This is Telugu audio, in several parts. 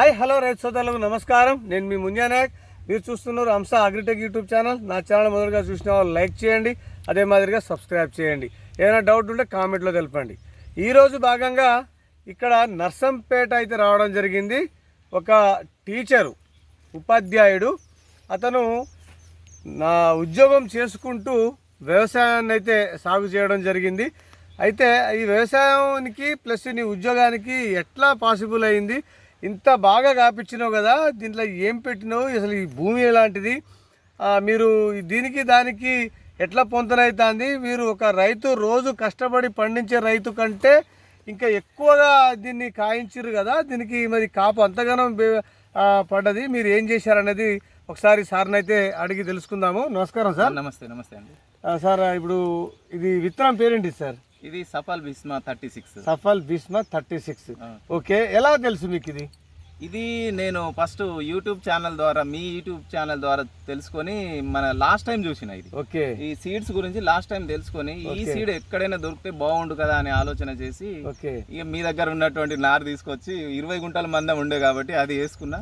హాయ్ హలో రైతు సోదరులకు నమస్కారం. నేను మీ ముంజా నాయక్. మీరు చూస్తున్నారు హంస అగ్రిటెక్ యూట్యూబ్ ఛానల్. నా ఛానల్ మొదలుగా చూసిన వాళ్ళు లైక్ చేయండి అదే మాదిరిగా సబ్స్క్రైబ్ చేయండి. ఏదైనా డౌట్ ఉంటే కామెంట్లో తెలపండి. ఈరోజు భాగంగా ఇక్కడ నర్సంపేట అయితే రావడం జరిగింది. ఒక టీచరు ఉపాధ్యాయుడు అతను నా ఉద్యోగం చేసుకుంటూ వ్యవసాయాన్ని అయితే సాగు చేయడం జరిగింది. అయితే ఈ వ్యవసాయానికి ప్లస్ నీ ఉద్యోగానికి ఎట్లా పాసిబుల్ అయింది? ఇంత బాగా కాపించినావు కదా దీంట్లో ఏం పెట్టినావు? అసలు ఈ భూమి ఎలాంటిది? మీరు దీనికి దానికి ఎట్లా పొంతనవుతుంది మీరు ఒక రైతు రోజు కష్టపడి పండించే రైతు కంటే ఇంకా ఎక్కువగా దీన్ని కాయించారు కదా దీనికి మరి కాపు అంతగానం పడ్డది. మీరు ఏం చేశారనేది ఒకసారి సార్ని అయితే అడిగి తెలుసుకుందాము. నమస్కారం సార్. నమస్తే నమస్తే అండి. సార్ ఇప్పుడు ఇది విత్తనం పేరేంటి సార్? ఇది Safal Bhishma thirty six. Safal Bhishma thirty six. Okay ఎలా తెలుసు మీకు ఇది? ఇది నేను ఫస్ట్ యూట్యూబ్ ఛానల్ ద్వారా మీ యూట్యూబ్ ఛానల్ ద్వారా తెలుసుకొని మన లాస్ట్ టైం చూసిన ఇది. ఓకే. ఈ సీడ్స్ గురించి లాస్ట్ టైం తెలుసుకొని ఈ సీడ్ ఎక్కడైనా దొరికితే బాగుండు కదా అనే ఆలోచన చేసి ఓకే. ఇక మీ దగ్గర ఉన్నటువంటి నారు తీసుకొచ్చి ఇరవై గుంటల మందం ఉండే కాబట్టి అది వేసుకున్నా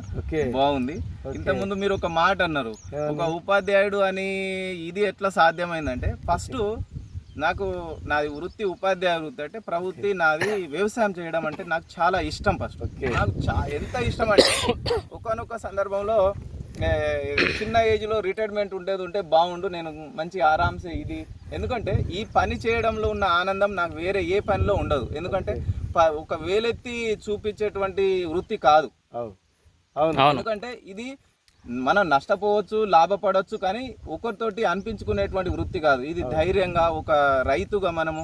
బాగుంది. ఇంత ముందు మీరు ఒక మాట అన్నారు ఒక ఉపాధ్యాయుడు అని ఇది ఎట్లా సాధ్యమైందంటే ఫస్ట్ నాకు నాది వృత్తి ఉపాధ్యాయ వృత్తి అంటే ప్రవృత్తి నాది వ్యవసాయం చేయడం అంటే నాకు చాలా ఇష్టం ఫస్ట్. నాకు చా- ఎంత ఇష్టం అంటే ఒకనొక సందర్భంలో చిన్న ఏజ్లో రిటైర్మెంట్ ఉండేది ఉంటే బాగుండు నేను మంచి ఆరామ్సే ఇది. ఎందుకంటే ఈ పని చేయడంలో ఉన్న ఆనందం నాకు వేరే ఏ పనిలో ఉండదు. ఎందుకంటే ఒక వేలెత్తి చూపించేటువంటి వృత్తి కాదు. అవును అవును. ఎందుకంటే ఇది మనం నష్టపోవచ్చు లాభపడవచ్చు కానీ ఒకరితోటి అనిపించుకునేటువంటి వృత్తి కాదు. ఇది ధైర్యంగా ఒక రైతుగా మనము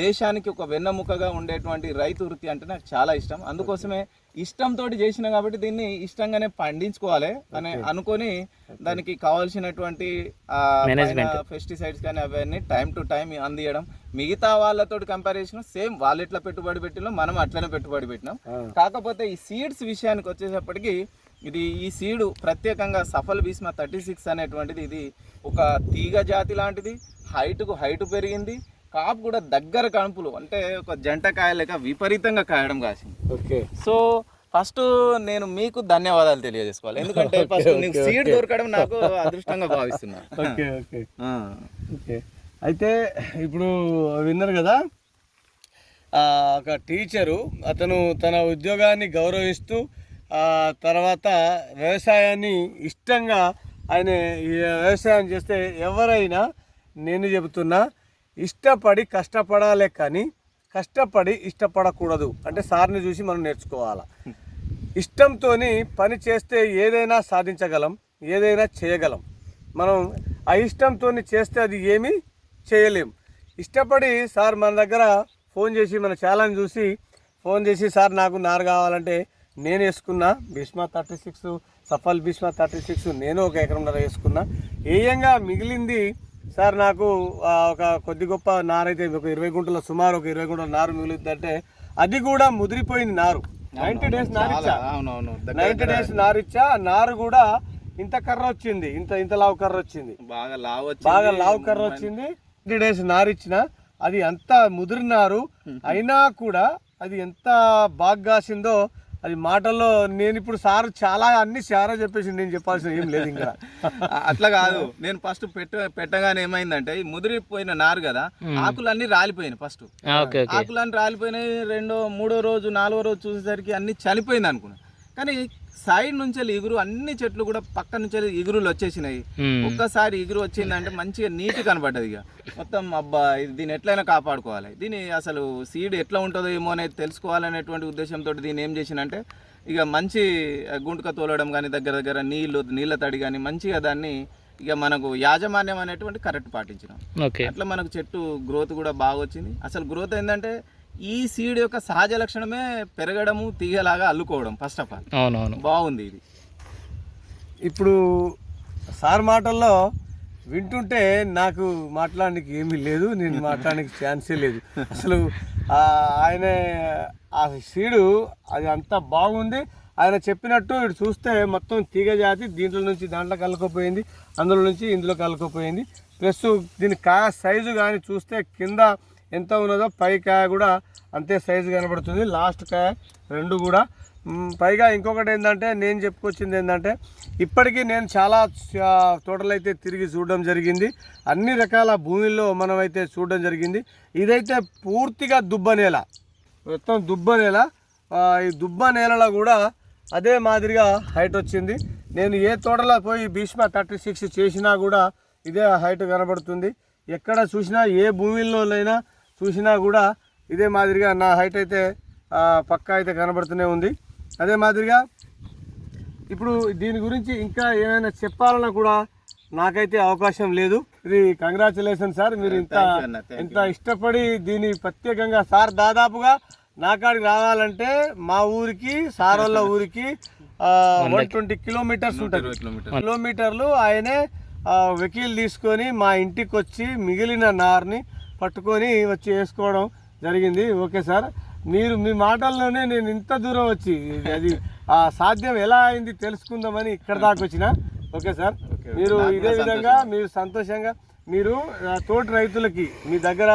దేశానికి ఒక వెన్నెముకగా ఉండేటువంటి రైతు వృత్తి అంటే నాకు చాలా ఇష్టం. అందుకోసమే ఇష్టంతో చేసిన కాబట్టి దీన్ని ఇష్టంగానే పండించుకోవాలి అని అనుకొని దానికి కావాల్సినటువంటి పెస్టిసైడ్స్ కానీ అవన్నీ టైం టు టైం అందియడం. మిగతా వాళ్ళతో కంపారిజన్ సేమ్ వాళ్ళు ఎట్లా పెట్టుబడి పెట్టినో మనం అట్లనే పెట్టుబడి పెట్టినాం. కాకపోతే ఈ సీడ్స్ విషయానికి వచ్చేటప్పటికి ఇది ఈ సీడు ప్రత్యేకంగా సఫల్ భీస్మ థర్టీ సిక్స్ అనేటువంటిది ఇది ఒక తీగ జాతి లాంటిది. హైట్కు హైట్ పెరిగింది. కాపు కూడా దగ్గర కణుపులు అంటే ఒక జంట కాయ లెక్క విపరీతంగా కాయడం కాసింది. ఓకే. సో ఫస్ట్ నేను మీకు ధన్యవాదాలు తెలియజేసుకోవాలి. ఎందుకంటే ఫస్ట్ నీకు సీడ్ దొరకడం నాకు అదృష్టంగా భావిస్తున్నా ఓకే ఓకే. ఓకే. అయితే ఇప్పుడు విన్నారు కదా ఒక టీచరు అతను తన ఉద్యోగాన్ని గౌరవిస్తూ తర్వాత వ్యవసాయాన్ని ఇష్టంగా ఆయన వ్యవసాయం చేస్తే ఎవరైనా నేను చెబుతున్నా ఇష్టపడి కష్టపడాలే కానీ కష్టపడి ఇష్టపడకూడదు. అంటే సార్ని చూసి మనం నేర్చుకోవాలా. ఇష్టంతో పని చేస్తే ఏదైనా సాధించగలం ఏదైనా చేయగలం. మనం ఆ ఇష్టంతో చేస్తే అది ఏమీ చేయలేం. ఇష్టపడి సార్ మన దగ్గర ఫోన్ చేసి మన ఛాలెంజ్ చూసి ఫోన్ చేసి సార్ నాకు నారు కావాలంటే నేను వేసుకున్నా Bhishma thirty six Safal Bhishma thirty six నేను ఒక ఎకరంన్నర వేసుకున్నా. ఏయంగా మిగిలింది సార్ నాకు ఒక కొద్ది గొప్ప నారైతే ఒక ఇరవై గుంటల సుమారు ఒక ఇరవై గుంటల నారు మిగులుతుందంటే అది కూడా ముదిరిపోయింది నారు. నైంటీ డేస్ నారిచ్చా. చాలా అవునవును దగ్గర నైంటీ డేస్ నారిచ్చా నారు కూడా ఇంత కర్ర వచ్చింది ఇంత ఇంత లావు కర్ర వచ్చింది. బాగా లావ్ బాగా లావు కర్ర వచ్చింది. నైంటీ డేస్ నారిచ్చిన అది ఎంత ముదిరినారు అయినా కూడా అది ఎంత బాగా కాసిందో అది మాటల్లో నేను ఇప్పుడు సార్ చాలా అన్ని చాలా చెప్పేసి నేను చెప్పాల్సిన ఏం లేదు ఇంకా. అట్లా కాదు. నేను ఫస్ట్ పెట్ట పెట్టగానే ఏమైందంటే ఈ ముదిరిపోయిన నారు కదా ఆకులన్నీ రాలిపోయినాయి ఫస్ట్ ఆకులన్నీ రాలిపోయినాయి రెండో మూడో రోజు నాలుగో రోజు చూసేసరికి అన్ని చనిపోయింది అనుకున్నా కానీ సైడ్ నుంచి ఇగురు అన్ని చెట్లు కూడా పక్క నుంచి ఇగురులు వచ్చేసినాయి. ఒక్కసారి ఇగురు వచ్చిందంటే మంచిగా నీట్ కనబడ్డది ఇక. మొత్తం అబ్బా ఇది దీన్ని ఎట్లయినా కాపాడుకోవాలి. దీని అసలు సీడ్ ఎట్లా ఉంటుందో ఏమో అనేది తెలుసుకోవాలనేటువంటి ఉద్దేశంతో దీన్ని ఏం చేసినంటే ఇక మంచి గుంటుక తోలడం కానీ దగ్గర దగ్గర నీళ్ళు నీళ్ళ తడి కానీ మంచిగా దాన్ని ఇక మనకు యాజమాన్యం అనేటువంటి కరెక్ట్ పాటించినాం. అట్లా మనకు చెట్టు గ్రోత్ కూడా బాగా వచ్చింది. అసలు గ్రోత్ ఏంటంటే ఈ సీడ్ యొక్క సహజ లక్షణమే పెరగడము తీగలాగా అల్లుకోవడం ఫస్ట్ ఆఫ్ ఆల్ అవునవును. బాగుంది ఇది. ఇప్పుడు సార్ మాటల్లో వింటుంటే నాకు మాట్లాడడానికి ఏమీ లేదు నేను మాట్లాడడానికి ఛాన్సే లేదు. అసలు ఆ, ఆయన ఆ సీడు అది అంత బాగుంది. ఆయన చెప్పినట్టు ఇటు చూస్తే మొత్తం తీగ జాతి దీంట్లో నుంచి దాంట్లో కలుకపోయింది అందులో నుంచి ఇందులో కలుకపోయింది ప్లస్ దీని కాయ సైజు కానీ చూస్తే కింద ఎంత ఉన్నదో పై కాయ కూడా అంతే సైజు కనబడుతుంది. లాస్ట్ కాయ రెండు కూడా. పైగా ఇంకొకటి ఏంటంటే నేను చెప్పుకొచ్చింది ఏంటంటే ఇప్పటికీ నేను చాలా తోటలు తోటలైతే తిరిగి చూడడం జరిగింది. అన్ని రకాల భూమిల్లో మనమైతే చూడడం జరిగింది. ఇదైతే పూర్తిగా దుబ్బ నేల. మొత్తం దుబ్బ నేల. ఈ దుబ్బ నేలలో కూడా అదే మాదిరిగా హైట్ వచ్చింది. నేను ఏ తోటలో పోయి భీష్మ థర్టీ సిక్స్ చేసినా కూడా ఇదే హైట్ కనబడుతుంది. ఎక్కడ చూసినా ఏ భూమిలోనైనా చూసినా కూడా ఇదే మాదిరిగా నా హైట్ అయితే పక్కా అయితే కనబడుతూనే ఉంది. అదే మాదిరిగా ఇప్పుడు దీని గురించి ఇంకా ఏమైనా చెప్పాలన్నా కూడా నాకైతే అవకాశం లేదు. ఇది కంగ్రాచులేషన్ సార్ మీరు ఇంత ఇంత ఇష్టపడి దీని ప్రత్యేకంగా సార్ దాదాపుగా నా కాడికి రావాలంటే మా ఊరికి సార్ వాళ్ళ ఊరికి వన్ ట్వంటీ కిలోమీటర్స్ ఉంటుంది. కిలోమీటర్లు. కిలోమీటర్లు ఆయనే వెకీల్ తీసుకొని మా ఇంటికి వచ్చి మిగిలిన నార్ని పట్టుకొని వచ్చి వేసుకోవడం జరిగింది. Okay sir. మీరు మీ మాటల్లోనే నేను ఇంత దూరం వచ్చి అది ఆ సాధ్యం ఎలా అయింది తెలుసుకుందామని ఇక్కడ దాకా వచ్చిన. Okay sir. మీరు ఇదే విధంగా మీరు సంతోషంగా మీరు తోటి రైతులకి మీ దగ్గర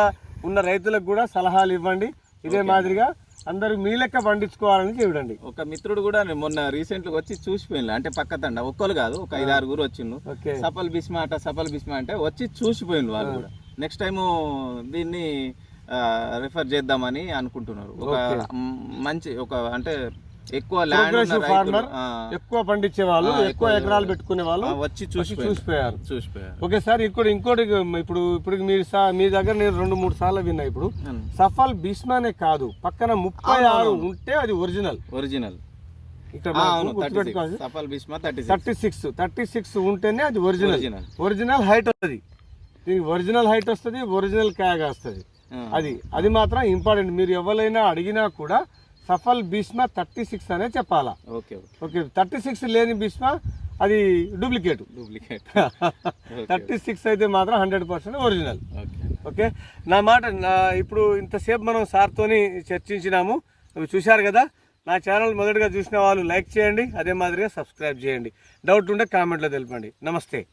ఉన్న రైతులకు కూడా సలహాలు ఇవ్వండి. ఇదే మాదిరిగా అందరూ మీ లెక్క పండించుకోవాలని చూడండి. ఒక మిత్రుడు కూడా నేను మొన్న రీసెంట్గా వచ్చి చూసిపోయిన అంటే పక్క తండ ఒక్కరు కాదు ఒక ఐదు ఆరుగురు వచ్చిండు సఫల్ బిస్మా అట సఫల్ బిస్మా అంటే వచ్చి చూసిపోయిండు వాళ్ళు కూడా. నెక్స్ట్ టైం దీన్ని రిఫర్ చేద్దామని అనుకుంటున్నారు. ఒక మంచి ఒక అంటే ఎక్కువ ల్యాండ్. ఆ, ఎక్కువ పండించే వాళ్ళు ఎక్కువ ఎకరాలు పెట్టుకునే వాళ్ళు వచ్చి వచ్చి చూసిపోయారు. చూసిపోయారు. ఓకే సార్ ఇంకోటి ఇంకోటి ఇప్పుడు ఇప్పుడు మీరు మీ దగ్గర నేను రెండు మూడు సార్లు విన్నా ఇప్పుడు. సఫల్ భీష్మానే కాదు పక్కన ముప్పై ఆరు ఉంటే అది ఒరిజినల్ ఒరిజినల్ ఇక్కడ Safal Bismah thirty six thirty six ఉంటేనే అది ఒరిజినల్ ఒరిజినల్ హైట్ వస్తుంది దీనికి ఒరిజినల్ హైట్ వస్తుంది ఒరిజినల్ కాయగా వస్తుంది. అది అది మాత్రం ఇంపార్టెంట్. మీరు ఎవరైనా అడిగినా కూడా సఫల్ భీష్మ థర్టీ సిక్స్ అనే చెప్పాలా? Okay okay. థర్టీ సిక్స్ లేని భీష్మ అది డూప్లికేట్. డూప్లికేట్. థర్టీ సిక్స్ అయితే మాత్రం hundred percent original. Okay. Okay? నా మాట నా ఇప్పుడు ఇంతసేపు మనం సార్తోని చర్చించినాము. అవి చూశారు కదా? నా ఛానల్ మొదటిగా చూసిన వాళ్ళు లైక్ చేయండి అదే మాదిరిగా సబ్స్క్రైబ్ చేయండి. డౌట్ ఉంటే కామెంట్లో తెలపండి. నమస్తే.